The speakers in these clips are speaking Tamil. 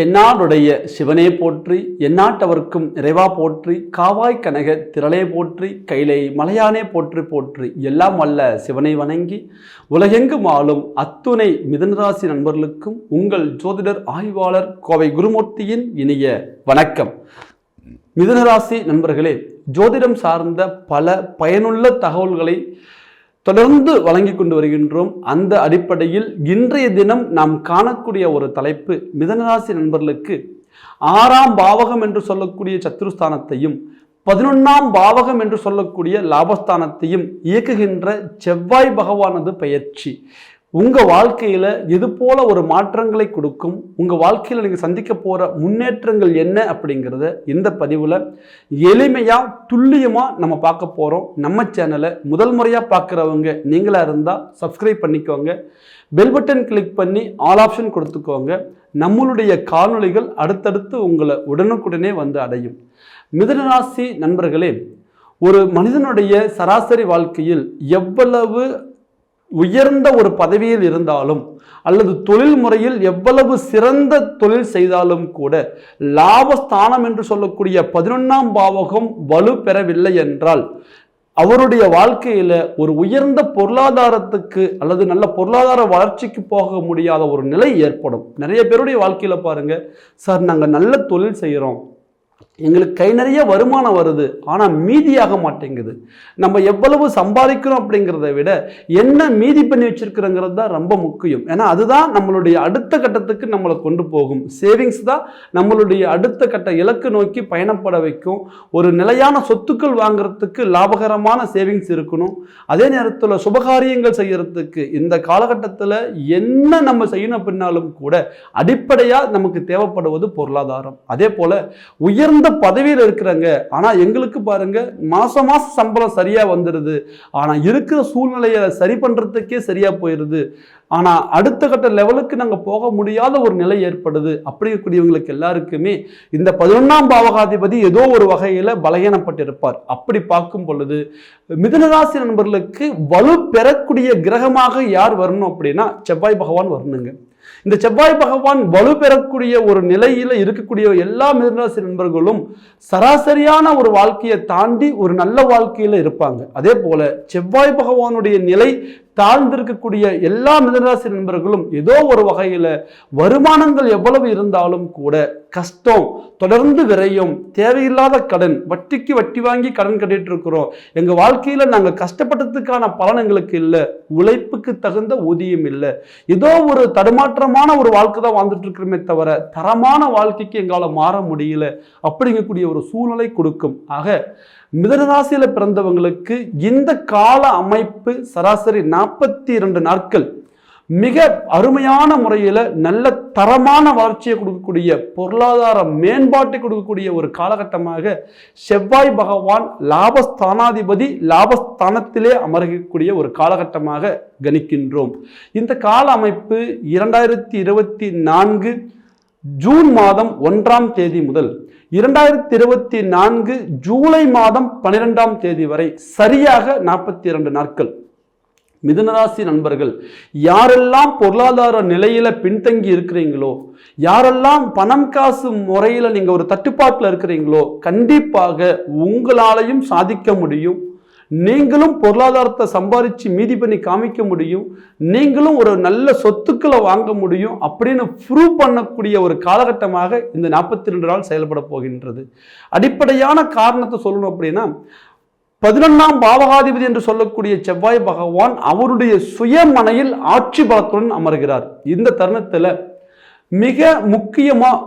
தென்னாடுடைய சிவனே போற்றி எந்நாட்டவர்க்கும் இறைவா போற்றி காவாய் கனக திரளே போற்றி கைலை மலையானே போற்றி போற்றி எல்லாம் வல்ல சிவனை வணங்கி உலகெங்கும் ஆளும் அத்துணை மிதனராசி நண்பர்களுக்கும் உங்கள் ஜோதிடர் ஆய்வாளர் கோவை குருமூர்த்தியின் இனிய வணக்கம். மிதுனராசி நண்பர்களே ஜோதிடம் சார்ந்த பல பயனுள்ள தகவல்களை தொடர்ந்து வழங்கி கொண்டு வருகின்றோம். அந்த அடிப்படையில் இன்றைய தினம் நாம் காணக்கூடிய ஒரு தலைப்பு மிதனராசி நண்பர்களுக்கு ஆறாம் பாவகம் என்று சொல்லக்கூடிய சத்துருஸ்தானத்தையும் பதினொன்றாம் பாவகம் என்று சொல்லக்கூடிய லாபஸ்தானத்தையும் இயக்குகின்ற செவ்வாய் பகவானது பயிற்சி உங்கள் வாழ்க்கையில் இது போல் ஒரு மாற்றங்களை கொடுக்கும்? உங்கள் வாழ்க்கையில் நீங்கள் சந்திக்க போகிற முன்னேற்றங்கள் என்ன அப்படிங்கிறத இந்த பதிவில் எளிமையாக துல்லியமாக நம்ம பார்க்க போகிறோம் நம்ம சேனலை முதல் முறையாக பார்க்குறவங்க நீங்களாக இருந்தால் சப்ஸ்கிரைப் பண்ணிக்கோங்க. பெல் பட்டன் கிளிக் பண்ணி ஆல் ஆப்ஷன் கொடுத்துக்கோங்க. நம்மளுடைய காணொளிகள் அடுத்தடுத்து உங்களை உடனுக்குடனே வந்து அடையும். மிதனராசி நண்பர்களே ஒரு மனிதனுடைய சராசரி வாழ்க்கையில் எவ்வளவு உயர்ந்த ஒரு பதவியில் இருந்தாலும் அல்லது தொழில் முறையில் எவ்வளவு சிறந்த தொழில் செய்தாலும் கூட லாபஸ்தானம் என்று சொல்லக்கூடிய பதினொன்றாம் பாவகம் வலு பெறவில்லை என்றால் அவருடைய வாழ்க்கையில் ஒரு உயர்ந்த பொருளாதாரத்துக்கு அல்லது நல்ல பொருளாதார வளர்ச்சிக்கு போக முடியாத ஒரு நிலை ஏற்படும். நிறைய பேருடைய வாழ்க்கையில் பாருங்கள் சார் நாங்கள் நல்ல தொழில் செய்கிறோம் எங்களுக்கு கை நிறைய வருமானம் வருது ஆனால் மீதியாக மாட்டேங்குது. நம்ம எவ்வளவு சம்பாதிக்கிறோம் அப்படிங்கிறத விட என்ன மீதி பண்ணி வச்சிருக்கிறோங்கிறது தான் ரொம்ப முக்கியம். ஏன்னா அதுதான் நம்மளுடைய அடுத்த கட்டத்துக்கு நம்மளை கொண்டு போகும். சேவிங்ஸ் தான் நம்மளுடைய அடுத்த கட்ட இலக்கு நோக்கி பயணப்பட வைக்கும். ஒரு நிலையான சொத்துக்கள் வாங்குறதுக்கு லாபகரமான சேவிங்ஸ் இருக்கணும். அதே நேரத்தில் சுபகாரியங்கள் செய்கிறதுக்கு இந்த காலகட்டத்தில் என்ன நம்ம செய்யணும் அப்படின்னாலும் கூட அடிப்படையாக நமக்கு தேவைப்படுவது பொருளாதாரம். அதே போல் உயர்ந்த பதவியில் இருக்கிறாங்க. ஆனால் எங்களுக்கு பாருங்க மாசம் மாசம் சம்பளம் சரியா வந்துடுது ஆனால் இருக்கிற சூழ்நிலையை சரி பண்றதுக்கே சரியா போயிடுது ஆனால் அடுத்த கட்ட லெவலுக்கு நாங்கள் போக முடியாத ஒரு நிலை ஏற்படுது. அப்படிங்கக்கூடியவங்களுக்கு எல்லாருக்குமே இந்த பதினொன்றாம் பாவகாதிபதி ஏதோ ஒரு வகையில் பலகீனப்பட்டிருப்பார். அப்படி பார்க்கும் பொழுது மிதுனராசி நண்பர்களுக்கு வலு பெறக்கூடிய கிரகமாக யார் வரணும் அப்படின்னா செவ்வாய் பகவான் வரணுங்க. இந்த செவ்வாய் பகவான் வலு பெறக்கூடிய ஒரு நிலையில இருக்கக்கூடிய எல்லா மிதனராசி நண்பர்களும் சராசரியான ஒரு வாழ்க்கையை தாண்டி ஒரு நல்ல வாழ்க்கையில இருப்பாங்க. அதே போல செவ்வாய் பகவானுடைய நிலை தாழ்ந்திருக்கக்கூடிய எல்லா மிதனராசி நண்பர்களும் ஏதோ ஒரு வகையில் வருமானங்கள் எவ்வளவு இருந்தாலும் கூட கஷ்டம் தொடர்ந்து விரையும் தேவையில்லாத கடன் வட்டிக்கு வட்டி வாங்கி கடன் கட்டிட்டு இருக்கிறோம். எங்கள் வாழ்க்கையில் நாங்கள் கஷ்டப்பட்டதுக்கான பலன் எங்களுக்கு இல்லை உழைப்புக்கு தகுந்த ஊதியம் இல்லை. ஏதோ ஒரு தடுமாற்றமான ஒரு வாழ்க்கை தான் வாழ்ந்துட்டு இருக்கிறோமே தவிர தரமான வாழ்க்கைக்கு எங்களால் மாற முடியல. அப்படிங்கக்கூடிய ஒரு சூழ்நிலை கொடுக்கும். ஆக மிதனராசியில் பிறந்தவங்களுக்கு இந்த கால அமைப்பு சராசரி நாற்பத்தி இரண்டு நாட்கள் மிக அருமையான முறையில் நல்ல தரமான வளர்ச்சியை கொடுக்கக்கூடிய பொருளாதார மேம்பாட்டை கொடுக்கக்கூடிய ஒரு காலகட்டமாக செவ்வாய் பகவான் லாபஸ்தானாதிபதி லாபஸ்தானத்திலே அமர்கக்கூடிய ஒரு காலகட்டமாக கணிக்கின்றோம். இந்த கால அமைப்பு இரண்டாயிரத்தி இருபத்தி நான்கு ஜூன் மாதம் ஒன்றாம் தேதி முதல் இரண்டாயிரத்தி இருபத்தி நான்கு ஜூலை மாதம் பன்னிரெண்டாம் தேதி வரை சரியாக நாற்பத்தி இரண்டு நாட்கள். மிதுனராசி நண்பர்கள் யாரெல்லாம் பொருளாதார நிலையில பின்தங்கி இருக்கிறீங்களோ யாரெல்லாம் பணம் காசு முறையில் நீங்கள் ஒரு தட்டுப்பாட்டில் இருக்கிறீங்களோ கண்டிப்பாக உங்களாலையும் சாதிக்க முடியும். நீங்களும் பொருளாதாரத்தை சம்பாதிச்சு மீதி பண்ணி காமிக்க முடியும். நீங்களும் ஒரு நல்ல சொத்துக்களை வாங்க முடியும். அப்படின்னு ப்ரூவ் பண்ணக்கூடிய ஒரு காலகட்டமாக இந்த நாற்பத்தி ரெண்டு நாள் செயல்பட போகின்றது. அடிப்படையான காரணத்தை சொல்லணும் அப்படின்னா பதினொன்றாம் பாவகாதிபதி என்று சொல்லக்கூடிய செவ்வாய் பகவான் அவருடைய சுயமனையில் ஆட்சி பலத்துடன் அமர்கிறார். இந்த தருணத்தில் மிக முக்கியமாக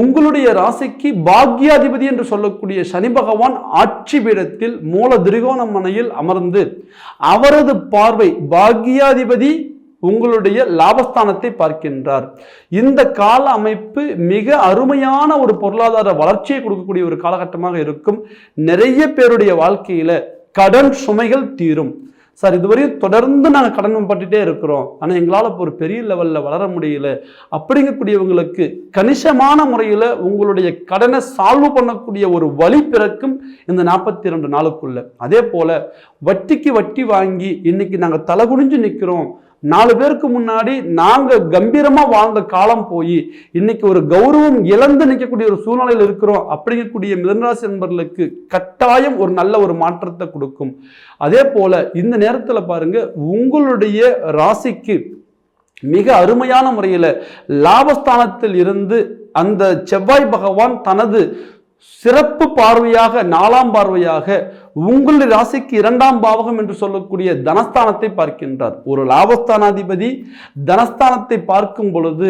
உங்களுடைய ராசிக்கு பாக்யாதிபதி என்று சொல்லக்கூடிய சனி பகவான் ஆட்சி பீடத்தில் மூல திரிகோணமனையில் அமர்ந்து அவரது பார்வை பாக்யாதிபதி உங்களுடைய லாபஸ்தானத்தை பார்க்கின்றார். இந்த கால அமைப்பு மிக அருமையான ஒரு பொருளாதார வளர்ச்சியை கொடுக்கக்கூடிய ஒரு காலகட்டமாக இருக்கும். நிறைய பேருடைய வாழ்க்கையில கடன் சுமைகள் தீரும். சார் இதுவரையும் தொடர்ந்து நாங்கள் கடன் பட்டுட்டே இருக்கிறோம். ஆனால் எங்களால் இப்போ ஒரு பெரிய லெவலில் வளர முடியல. அப்படிங்கக்கூடியவங்களுக்கு கணிசமான முறையில் உங்களுடைய கடனை சால்வ் பண்ணக்கூடிய ஒரு வழி பிறக்கும் இந்த நாற்பத்தி ரெண்டு நாளுக்குள்ள. அதே போல் வட்டிக்கு வட்டி வாங்கி இன்னைக்கு நாங்கள் தலை குனிஞ்சு நிற்கிறோம் நாலு பேருக்கு முன்னாடி நாங்க கம்பீரமா வாழ்ந்த காலம் போய் இன்னைக்கு ஒரு கௌரவம் இழந்து நிற்கக்கூடிய ஒரு சூழ்நிலையில் இருக்கிறோம். அப்படிங்கக்கூடிய மிதனராசி நண்பர்களுக்கு கட்டாயம் ஒரு நல்ல ஒரு மாற்றத்தை கொடுக்கும். அதே போல இந்த நேரத்தில் பாருங்க உங்களுடைய ராசிக்கு மிக அருமையான முறையில் லாபஸ்தானத்தில் இருந்து அந்த செவ்வாய் பகவான் தனது சிறப்பு பார்வையாக நாலாம் பார்வையாக உங்களுடைய ராசிக்கு இரண்டாம் பாவகம் என்று சொல்லக்கூடிய தனஸ்தானத்தை பார்க்கின்றார். ஒரு லாபஸ்தானாதிபதி தனஸ்தானத்தை பார்க்கும் பொழுது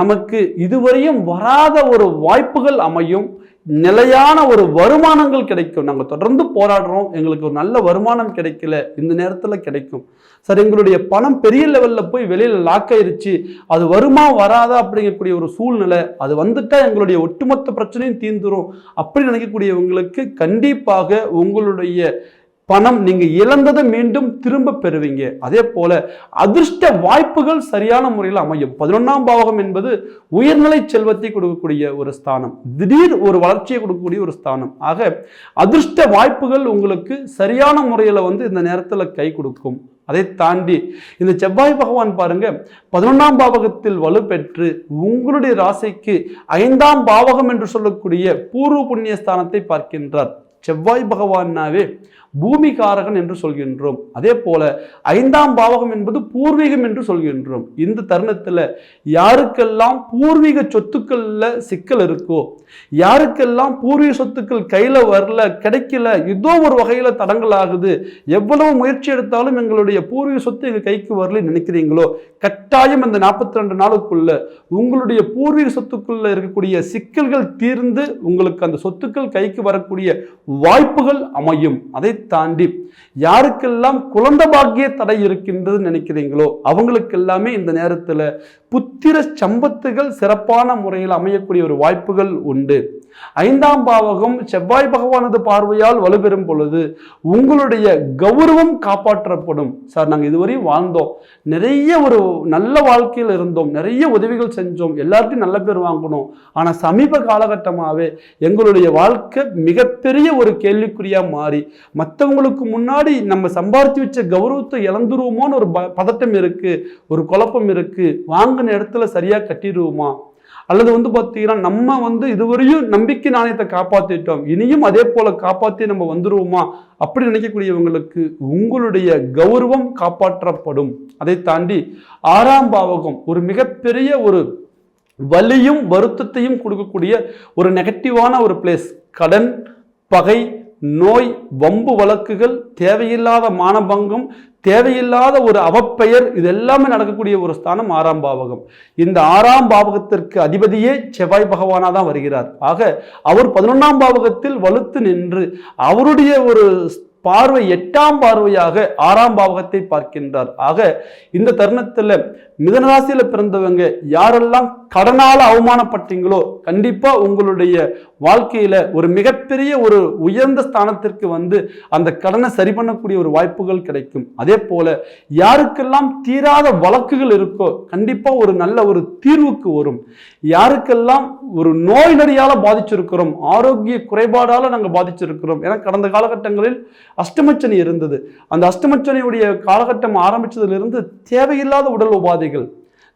நமக்கு இதுவரையும் வராத ஒரு வாய்ப்புகள் அமையும். நிலையான ஒரு வருமானங்கள் கிடைக்கும். நாங்கள் தொடர்ந்து போராடுறோம். எங்களுக்கு ஒரு நல்ல வருமானம் கிடைக்கல. இந்த நேரத்தில் கிடைக்கும். சார் எங்களுடைய பணம் பெரிய லெவலில் போய் வெளியில் லாக் ஆயிருச்சு. அது வருமா வராதா அப்படிங்கக்கூடிய ஒரு சூழ்நிலை அது வந்துட்டால் எங்களுடைய ஒட்டுமொத்த பிரச்சனையும் தீர்ந்துரும். அப்படி நினைக்கக்கூடியவங்களுக்கு கண்டிப்பாக உங்களுடைய பணம் நீங்க இழந்ததை மீண்டும் திரும்ப பெறுவீங்க. அதே போல அதிர்ஷ்ட வாய்ப்புகள் சரியான முறையில் அமையும். பதினொன்றாம் பாவகம் என்பது உயர்நிலை செல்வத்தை கொடுக்கக்கூடிய ஒரு ஸ்தானம். திடீர் ஒரு வளர்ச்சியை கொடுக்கக்கூடிய ஒரு ஸ்தானம். ஆக அதிர்ஷ்ட வாய்ப்புகள் உங்களுக்கு சரியான முறையில் வந்து இந்த நேரத்தில் கை கொடுக்கும். அதை தாண்டி இந்த செவ்வாய் பகவான் பாருங்க பதினொன்றாம் பாவகத்தில் வலுப்பெற்று உங்களுடைய ராசிக்கு ஐந்தாம் பாவகம் என்று சொல்லக்கூடிய பூர்வ புண்ணிய ஸ்தானத்தை பார்க்கின்றார். செவ்வாய் பகவான்னாவே பூமிகாரகன் என்று சொல்கின்றோம். அதே போல ஐந்தாம் பாவகம் என்பது பூர்வீகம் என்று சொல்கின்றோம். இந்த தருணத்தில் யாருக்கெல்லாம் பூர்வீக சொத்துக்கள்ல சிக்கல் இருக்கோ யாருக்கெல்லாம் பூர்வீக சொத்துக்கள் கையில் வரல கிடைக்கல ஏதோ ஒரு வகையில் தடங்கள் ஆகுது எவ்வளவு முயற்சி எடுத்தாலும் எங்களுடைய பூர்வீக சொத்து எங்கள் கைக்கு வரல நினைக்கிறீங்களோ கட்டாயம் இந்த நாற்பத்தி ரெண்டு நாளுக்குள்ள உங்களுடைய பூர்வீக சொத்துக்குள்ள இருக்கக்கூடிய சிக்கல்கள் தீர்ந்து உங்களுக்கு அந்த சொத்துக்கள் கைக்கு வரக்கூடிய வாய்ப்புகள் அமையும். அதை தாண்டி யாருக்கெல்லாம் குழந்தை பாக்கிய தடை இருக்கின்றது நினைக்கிறீங்களோ அவங்களுக்கு எல்லாமே இந்த நேரத்தில் புத்திர சம்பத்துகள் சிறப்பான முறையில் அமையக்கூடிய ஒரு வாய்ப்புகள் உண்டு. ஐந்தாம் பாவகம் செவ்வாய் பகவானது பார்வையால் வலுப்பெறும் பொழுது உங்களுடைய கௌரவம் காப்பாற்றப்படும். சார் நாங்கள் இதுவரையும் வாழ்ந்தோம். நிறைய ஒரு நல்ல வாழ்க்கையில் இருந்தோம். நிறைய உதவிகள் செஞ்சோம். எல்லார்ட்டையும் நல்ல பேர் வாங்கணும் ஆனால் சமீப காலகட்டமாகவே எங்களுடைய வாழ்க்கை மிகப்பெரிய ஒரு கேள்விக்குறியாக மாறி மற்றவங்களுக்கு முன்னாடி நம்ம சம்பாரித்து வச்ச கௌரவத்தை இழந்துருவோமோன்னு ஒரு ப- பதட்டம் இருக்குது ஒரு குழப்பம் இருக்குது வாங்க வாங்கின இடத்துல சரியா கட்டிடுவோமா? அல்லது வந்து பார்த்தீங்கன்னா நம்ம வந்து இதுவரையும் நம்பிக்கை நாணயத்தை காப்பாற்றிட்டோம் இனியும் அதே போல காப்பாற்றி நம்ம வந்துருவோமா? அப்படி நினைக்கக்கூடியவங்களுக்கு உங்களுடைய கௌரவம் காப்பாற்றப்படும். அதை தாண்டி ஆறாம் பாவகம் ஒரு மிகப்பெரிய ஒரு வலியும் வருத்தத்தையும் கொடுக்கக்கூடிய ஒரு நெகட்டிவான ஒரு பிளேஸ் கடன் பகை நோய் வம்பு வழக்குகள் தேவையில்லாத மானபங்கம் தேவையில்லாத ஒரு அவப்பெயர் இது எல்லாமே நடக்கக்கூடிய ஒரு ஸ்தானம் ஆறாம் பாவகம். இந்த ஆறாம் பாவகத்திற்கு அதிபதியே செவ்வாய் பகவானா தான் வருகிறார். ஆக அவர் பதினொன்றாம் பாவகத்தில் வலுத்து நின்று அவருடைய ஒரு பார்வை எட்டாம் பார்வையாக ஆறாம் பாவகத்தை பார்க்கின்றார். ஆக இந்த தருணத்தில் மிதனராசியில் பிறந்தவங்க யாரெல்லாம் கடனால அவமானப்பட்டீங்களோ கண்டிப்பாக உங்களுடைய வாழ்க்கையில் ஒரு மிகப்பெரிய ஒரு உயர்ந்த ஸ்தானத்திற்கு வந்து அந்த கடனை சரி பண்ணக்கூடிய ஒரு வாய்ப்புகள் கிடைக்கும். அதே போல் யாருக்கெல்லாம் தீராத வழக்குகள் இருக்கோ கண்டிப்பாக ஒரு நல்ல ஒரு தீர்வுக்கு வரும். யாருக்கெல்லாம் ஒரு நோய் நொடியால பாதிச்சிருக்கிறோம் ஆரோக்கிய குறைபாடால் நாங்கள் பாதிச்சிருக்கிறோம். ஏன்னா கடந்த காலகட்டங்களில் அஷ்டமச்சனி இருந்தது. அந்த அஷ்டமச்சனியுடைய காலகட்டம் ஆரம்பிச்சதிலிருந்து தேவையில்லாத உடல் உபாதைகள்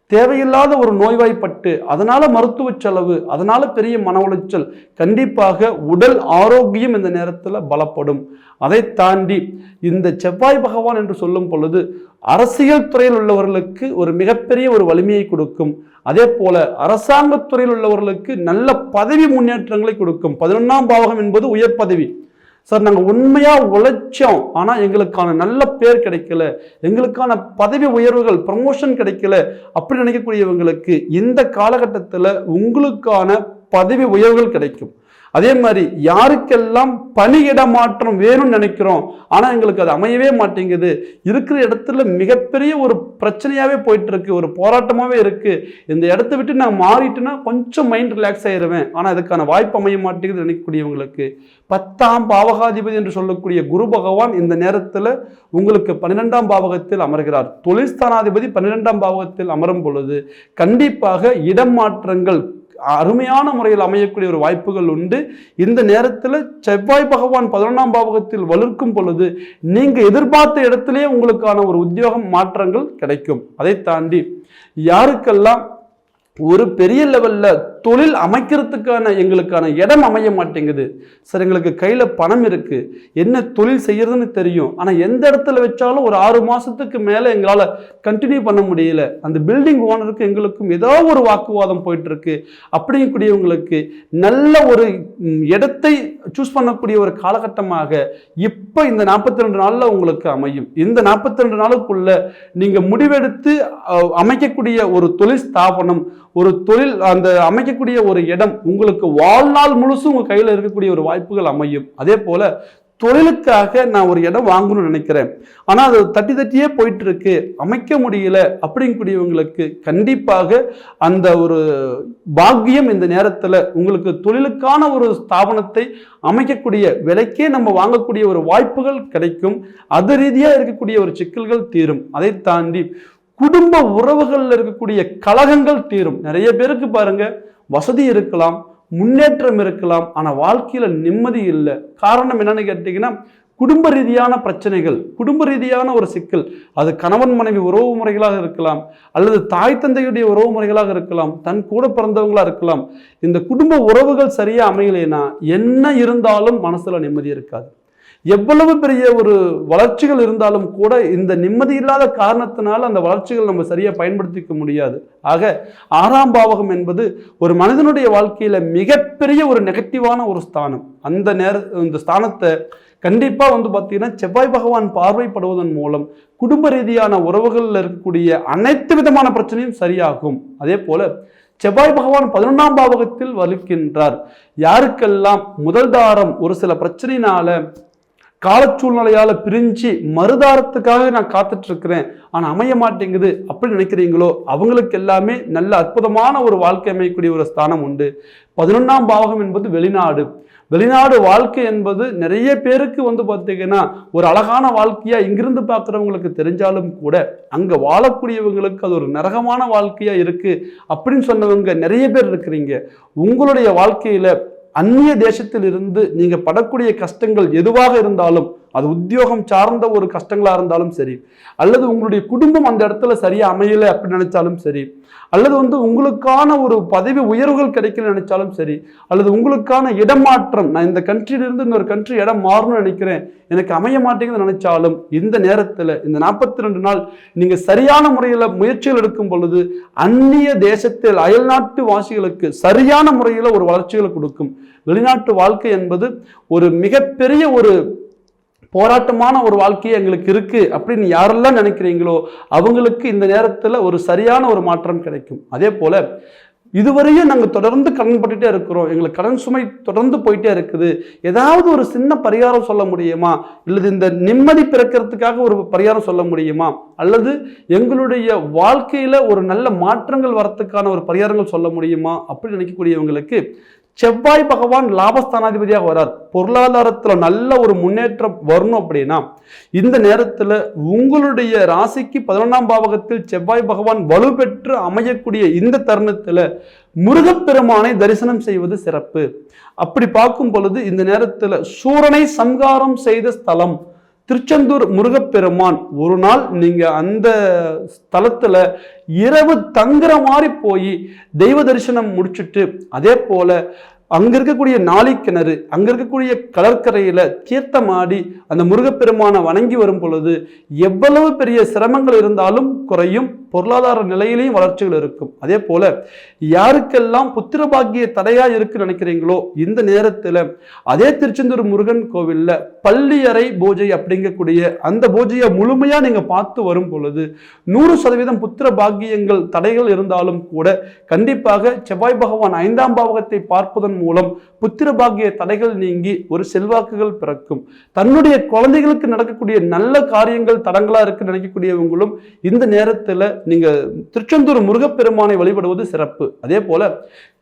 தேவையில்லாத ஒரு நோய்வாய்ப்பட்டு அதனால மருத்துவ செலவு அதனால பெரிய மன உளைச்சல் கண்டிப்பாக உடல் ஆரோக்கியம் இந்த நேரத்தில் பலப்படும். அதை தாண்டி இந்த செவ்வாய் பகவான் என்று சொல்லும் பொழுது அரசியல் துறையில் உள்ளவர்களுக்கு ஒரு மிகப்பெரிய ஒரு வலிமையை கொடுக்கும். அதே போல அரசாங்கத் துறையில் உள்ளவர்களுக்கு நல்ல பதவி முன்னேற்றங்களை கொடுக்கும். பதினொன்றாம் பாவகம் என்பது உயர் பதவி. சார் நாங்கள் உண்மையாக உழைச்சோம். ஆனால் எங்களுக்கான நல்ல பேர் கிடைக்கல. எங்களுக்கான பதவி உயர்வுகள் ப்ரமோஷன் கிடைக்கல அப்படி நினைக்கக்கூடியவங்களுக்கு இந்த காலகட்டத்தில் உங்களுக்கான பதவி உயர்வுகள் கிடைக்கும். அதே மாதிரி யாருக்கெல்லாம் பணியிட மாற்றம் வேணும்னு நினைக்கிறோம் ஆனால் எங்களுக்கு அது அமையவே மாட்டேங்குது. இருக்கிற இடத்துல மிகப்பெரிய ஒரு பிரச்சனையாகவே போயிட்டு இருக்கு ஒரு போராட்டமாகவே இருக்கு. இந்த இடத்த விட்டு நான் மாறிட்டேன்னா கொஞ்சம் மைண்ட் ரிலாக்ஸ் ஆயிடுவேன் ஆனால் அதுக்கான வாய்ப்பு அமைய மாட்டேங்குது நினைக்கக்கூடியவங்களுக்கு பத்தாம் பாவகாதிபதி என்று சொல்லக்கூடிய குரு பகவான் இந்த நேரத்தில் உங்களுக்கு பன்னிரெண்டாம் பாவகத்தில் அமர்கிறார். தொழில்ஸ்தானாதிபதி பன்னிரெண்டாம் பாவகத்தில் அமரும் பொழுது கண்டிப்பாக இடம் மாற்றங்கள் அருமையான முறையில் அமையக்கூடிய ஒரு வாய்ப்புகள் உண்டு. இந்த நேரத்தில் செவ்வாய் பகவான் பதினொன்றாம் பாவகத்தில் வளர்க்கும் பொழுது நீங்க எதிர்பார்த்த இடத்திலேயே உங்களுக்கான ஒரு உத்தியோகம் மாற்றங்கள் கிடைக்கும். அதை தாண்டி யாருக்கெல்லாம் ஒரு பெரிய லெவல்ல தொழில் அமைக்கிறதுக்கான எங்களுக்கான இடம் அமைய மாட்டேங்குது. சார் எங்களுக்கு கையில் பணம் இருக்குது என்ன தொழில் செய்கிறதுன்னு தெரியும். ஆனால் எந்த இடத்துல வச்சாலும் ஒரு ஆறு மாதத்துக்கு மேலே எங்களால் கண்டினியூ பண்ண முடியல. அந்த பில்டிங் ஓனருக்கு எங்களுக்கும் ஏதோ ஒரு வாக்குவாதம் போயிட்டுருக்கு. அப்படிங்கக்கூடியவங்களுக்கு நல்ல ஒரு இடத்தை சூஸ் பண்ணக்கூடிய ஒரு காலகட்டமாக இப்போ இந்த நாற்பத்தி ரெண்டு நாளில் உங்களுக்கு அமையும். இந்த நாற்பத்தி ரெண்டு நாளுக்குள்ள நீங்கள் முடிவெடுத்து அமைக்கக்கூடிய ஒரு தொழில் ஸ்தாபனம் ஒரு தொழில் அந்த அமைக்கக்கூடிய ஒரு இடம் உங்களுக்கு வாழ்நாள் முழுசும் உங்கள் கையில் இருக்கக்கூடிய ஒரு வாய்ப்புகள் அமையும். அதே போல் தொழிலுக்காக நான் ஒரு இடம் வாங்கணும்னு நினைக்கிறேன். ஆனால் அது தட்டி தட்டியே போயிட்டு இருக்கு அமைக்க முடியல அப்படிங்கக்கூடியவங்களுக்கு கண்டிப்பாக அந்த ஒரு பாக்கியம் இந்த நேரத்தில் உங்களுக்கு தொழிலுக்கான ஒரு ஸ்தாபனத்தை அமைக்கக்கூடிய விலைக்கே நம்ம வாங்கக்கூடிய ஒரு வாய்ப்புகள் கிடைக்கும். அது ரீதியாக இருக்கக்கூடிய ஒரு சிக்கல்கள் தீரும். அதை தாண்டி குடும்ப உறவுகளில் இருக்கக்கூடிய கலகங்கள் தீரும். நிறைய பேருக்கு பாருங்க வசதி இருக்கலாம் முன்னேற்றம் இருக்கலாம் ஆனால் வாழ்க்கையில் நிம்மதி இல்லை. காரணம் என்னன்னு கேட்டிங்கன்னா குடும்ப ரீதியான பிரச்சனைகள் குடும்ப ரீதியான ஒரு சிக்கல். அது கணவன் மனைவி உறவு முறைகளாக இருக்கலாம் அல்லது தாய் தந்தையுடைய உறவு முறைகளாக இருக்கலாம் தன் கூட பிறந்தவங்களாக இருக்கலாம். இந்த குடும்ப உறவுகள் சரியாக அமையலைன்னா என்ன இருந்தாலும் மனசில் நிம்மதி இருக்காது. எவ்வளவு பெரிய ஒரு வளர்ச்சிகள் இருந்தாலும் கூட இந்த நிம்மதி இல்லாத காரணத்தினால் அந்த வளர்ச்சிகள் நம்ம சரியாக பயன்படுத்திக்க முடியாது. ஆக ஆறாம் பாவகம் என்பது ஒரு மனிதனுடைய வாழ்க்கையில் மிகப்பெரிய ஒரு நெகட்டிவான ஒரு ஸ்தானம். அந்த நேர இந்த ஸ்தானத்தை கண்டிப்பாக வந்து பார்த்தீங்கன்னா செவ்வாய் பகவான் பார்வைப்படுவதன் மூலம் குடும்ப ரீதியான உறவுகளில் இருக்கக்கூடிய அனைத்து விதமான பிரச்சனையும் சரியாகும். அதே போல செவ்வாய் பகவான் பதினொன்றாம் பாவகத்தில் வலுக்கின்றார். யாருக்கெல்லாம் முதல் தாரம் ஒரு சில பிரச்சனையினால காலச்சூழ்நிலையால் பிரிஞ்சு மறுதாரத்துக்காக நான் காத்துட்டு இருக்கிறேன் அமைய மாட்டேங்குது அப்படி நினைக்கிறீங்களோ? அவங்களுக்கு எல்லாமே நல்ல அற்புதமான ஒரு வாழ்க்கை அமையக்கூடிய ஒரு ஸ்தானம் உண்டு. பதினொன்றாம் பாவகம் என்பது வெளிநாடு. வெளிநாடு வாழ்க்கை என்பது நிறைய பேருக்கு வந்து பார்த்தீங்கன்னா ஒரு அழகான வாழ்க்கையா இங்கிருந்து பார்க்குறவங்களுக்கு தெரிஞ்சாலும் கூட அங்கே வாழக்கூடியவங்களுக்கு அது ஒரு நரகமான வாழ்க்கையா இருக்கு. அப்படின்னு சொன்னவங்க நிறைய பேர் இருக்கிறீங்க. உங்களுடைய வாழ்க்கையில அந்நிய தேசத்தில் இருந்து நீங்க படக்கூடிய கஷ்டங்கள் எதுவாக இருந்தாலும் அது உத்தியோகம் சார்ந்த ஒரு கஷ்டங்களாக இருந்தாலும் சரி அல்லது உங்களுடைய குடும்பம் அந்த இடத்துல சரியாக அமையலை அப்படின்னு நினைச்சாலும் சரி அல்லது வந்து உங்களுக்கான ஒரு பதவி உயர்வுகள் கிடைக்கல நினைச்சாலும் சரி அல்லது உங்களுக்கான இடமாற்றம் நான் இந்த கண்ட்ரியிலிருந்து இன்னொரு கண்ட்ரி இடம் மாறணும்னு நினைக்கிறேன் எனக்கு அமைய மாட்டேங்குதுன்னு நினைச்சாலும் இந்த நேரத்தில் இந்த நாற்பத்தி ரெண்டு நாள் நீங்கள் சரியான முறையில் முயற்சிகள் எடுக்கும் பொழுது அந்நிய தேசத்தில் அயல்நாட்டு வாசிகளுக்கு சரியான முறையில் ஒரு வளர்ச்சிகளை கொடுக்கும். வெளிநாட்டு வாழ்க்கை என்பது ஒரு மிகப்பெரிய ஒரு போராட்டமான ஒரு வாழ்க்கையே எங்களுக்கு இருக்கு அப்படின்னு யாரெல்லாம் நினைக்கிறீங்களோ அவங்களுக்கு இந்த நேரத்தில் ஒரு சரியான ஒரு மாற்றம் கிடைக்கும். அதே போல இதுவரையும் நாங்கள் தொடர்ந்து கடன் பட்டுட்டே இருக்கிறோம். எங்களுக்கு கடன் சுமை தொடர்ந்து போயிட்டே இருக்குது. ஏதாவது ஒரு சின்ன பரிகாரம் சொல்ல முடியுமா? இல்லது இந்த நிம்மதி பிறக்கிறதுக்காக ஒரு பரிகாரம் சொல்ல முடியுமா? அல்லது எங்களுடைய வாழ்க்கையில ஒரு நல்ல மாற்றங்கள் வரத்துக்கான ஒரு பரிகாரங்கள் சொல்ல முடியுமா? அப்படின்னு நினைக்கக்கூடியவங்களுக்கு செவ்வாய் பகவான் லாபஸ்தானாதிபதியாக வரார் பொருளாதாரத்தில் நல்ல ஒரு முன்னேற்றம் வரணும் அப்படின்னா இந்த நேரத்தில் உங்களுடைய ராசிக்கு பதினொன்றாம் பாவகத்தில் செவ்வாய் பகவான் வலுப்பெற்று அமையக்கூடிய இந்த தருணத்தில் முருகப்பெருமானை தரிசனம் செய்வது சிறப்பு. அப்படி பார்க்கும் பொழுது இந்த நேரத்தில் சூரனை சங்காரம் செய்த ஸ்தலம் திருச்செந்தூர் முருகப்பெருமான் ஒரு நாள் நீங்கள் அந்த ஸ்தலத்தில் இரவு தங்குற மாதிரி போய் தெய்வ தரிசனம் முடிச்சுட்டு அதே போல் அங்கே இருக்கக்கூடிய நாளிக்கிணறு அங்கே இருக்கக்கூடிய கடற்கரையில் தீர்த்தமாடி அந்த முருகப்பெருமானை வணங்கி வரும் பொழுது எவ்வளவு பெரிய சிரமங்கள் இருந்தாலும் குறையும். பொருளாதார நிலையிலையும் வளர்ச்சிகள் இருக்கும். அதே போல யாருக்கெல்லாம் புத்திர பாக்கிய தடையா இருக்கு நினைக்கிறீங்களோ இந்த நேரத்துல அதே திருச்செந்தூர் முருகன் கோவில்ல பள்ளியறை பூஜை அப்படிங்கக்கூடிய அந்த பூஜையை முழுமையா நீங்க பார்த்து வரும் பொழுது நூறு சதவீதம் புத்திர பாக்கியங்கள் தடைகள் இருந்தாலும் கூட கண்டிப்பாக செவ்வாய் பகவான் ஐந்தாம் பாவகத்தை பார்ப்பதன் மூலம் புத்திர பாக்கிய தடைகள் நீங்கி ஒரு செல்வாக்குகள் பிறக்கும். தன்னுடைய குழந்தைகளுக்கு நடக்கக்கூடிய நல்ல காரியங்கள் தடங்களா இருக்கு நினைக்கக்கூடியவங்களும் இந்த நேரத்துல நீங்க திருச்செந்தூர் முருகப்பெருமானை வழிபடுவது சிறப்பு. அதே போல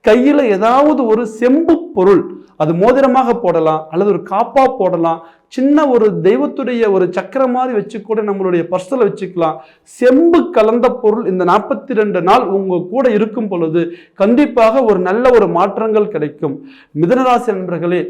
கையில ஏதாவது ஒரு செம்பு பொருள் அது மோதிரமாக போடலாம் அல்லது ஒரு காப்பா போடலாம் சின்ன ஒரு தெய்வத்துடைய ஒரு சக்கரம் மாதிரி வச்சு கூட நம்மளுடைய பர்சலை வச்சுக்கலாம். செம்பு கலந்த பொருள் இந்த நாற்பத்தி ரெண்டு நாள் உங்க கூட இருக்கும் பொழுது கண்டிப்பாக ஒரு நல்ல ஒரு மாற்றங்கள் கிடைக்கும். மிதனராசி நண்பர்களே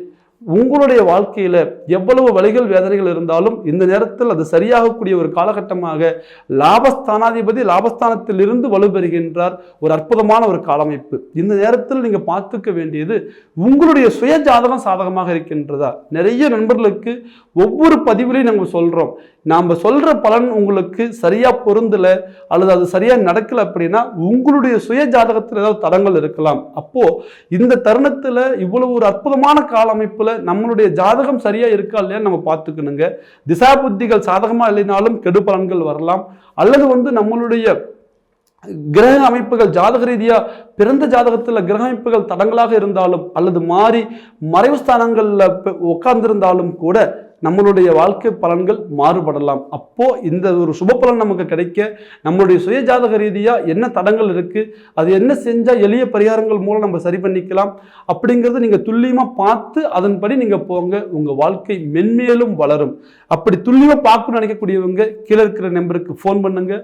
உங்களுடைய வாழ்க்கையில் எவ்வளவு வழிகள் வேதனைகள் இருந்தாலும் இந்த நேரத்தில் அது சரியாகக்கூடிய ஒரு காலகட்டமாக லாபஸ்தானாதிபதி லாபஸ்தானத்தில் இருந்து வலுப்பெறுகின்றார் ஒரு அற்புதமான ஒரு காலமைப்பு. இந்த நேரத்தில் நீங்கள் பார்த்துக்க வேண்டியது உங்களுடைய சுய ஜாதகம் சாதகமாக இருக்கின்றதா? நிறைய நண்பர்களுக்கு ஒவ்வொரு பதிவிலையும் நாங்கள் சொல்கிறோம் நாம் சொல்கிற பலன் உங்களுக்கு சரியாக பொருந்தலை அல்லது அது சரியாக நடக்கலை அப்படின்னா உங்களுடைய சுய ஜாதகத்தில் ஏதாவது தடங்கள் இருக்கலாம். அப்போது இந்த தருணத்தில் இவ்வளவு ஒரு அற்புதமான கால அமைப்பில் நம்மளுடைய ஜாதகம் சரியாக இருக்கா இல்லையான்னு நம்ம பார்த்துக்கணுங்க. திசா புத்திகள் சாதகமாக இல்லைனாலும் கெடு பலன்கள் வரலாம். அல்லது வந்து நம்மளுடைய கிரக அமைப்புகள் ஜாதக ரீதியாக பிறந்த ஜாதகத்தில் கிரக அமைப்புகள் தடங்களாக இருந்தாலும் அல்லது மாறி மறைவு ஸ்தானங்களில் உட்கார்ந்திருந்தாலும் கூட நம்மளுடைய வாழ்க்கை பலன்கள் மாறுபடலாம். அப்போ இந்த ஒரு சுப பலன் நமக்கு கிடைக்க நம்மளுடைய சுய ஜாதக என்ன தடங்கள் இருக்கு அது என்ன செஞ்சால் எளிய பரிகாரங்கள் மூலம் நம்ம சரி பண்ணிக்கலாம் அப்படிங்கிறத நீங்கள் துல்லியமாக பார்த்து அதன்படி நீங்கள் போங்க. உங்கள் வாழ்க்கை மென்மேலும் வளரும். அப்படி துல்லியமாக பார்க்கணும்னு நினைக்கக்கூடியவங்க கீழே இருக்கிற நம்பருக்கு ஃபோன் பண்ணுங்க.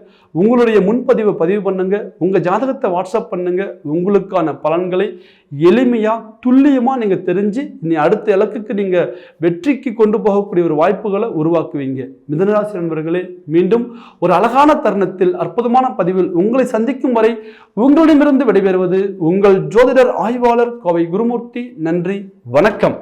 உங்களுடைய முன்பதிவை பதிவு பண்ணுங்க. உங்கள் ஜாதகத்தை வாட்ஸ்அப் பண்ணுங்க. உங்களுக்கான பலன்களை எளிமையா துல்லியமா நீங்க தெரிஞ்சு நீ அடுத்த இலக்குக்கு நீங்க வெற்றிக்கு கொண்டு போகக்கூடிய ஒரு வாய்ப்புகளை உருவாக்குவீங்க. மிதனராசி நண்பர்களே மீண்டும் ஒரு அழகான தருணத்தில் அற்புதமான பதிவில் உங்களை சந்திக்கும் வரை உங்களிடமிருந்து விடைபெறுவது உங்கள் ஜோதிடர் ஆய்வாளர் கோவை குருமூர்த்தி. நன்றி வணக்கம்.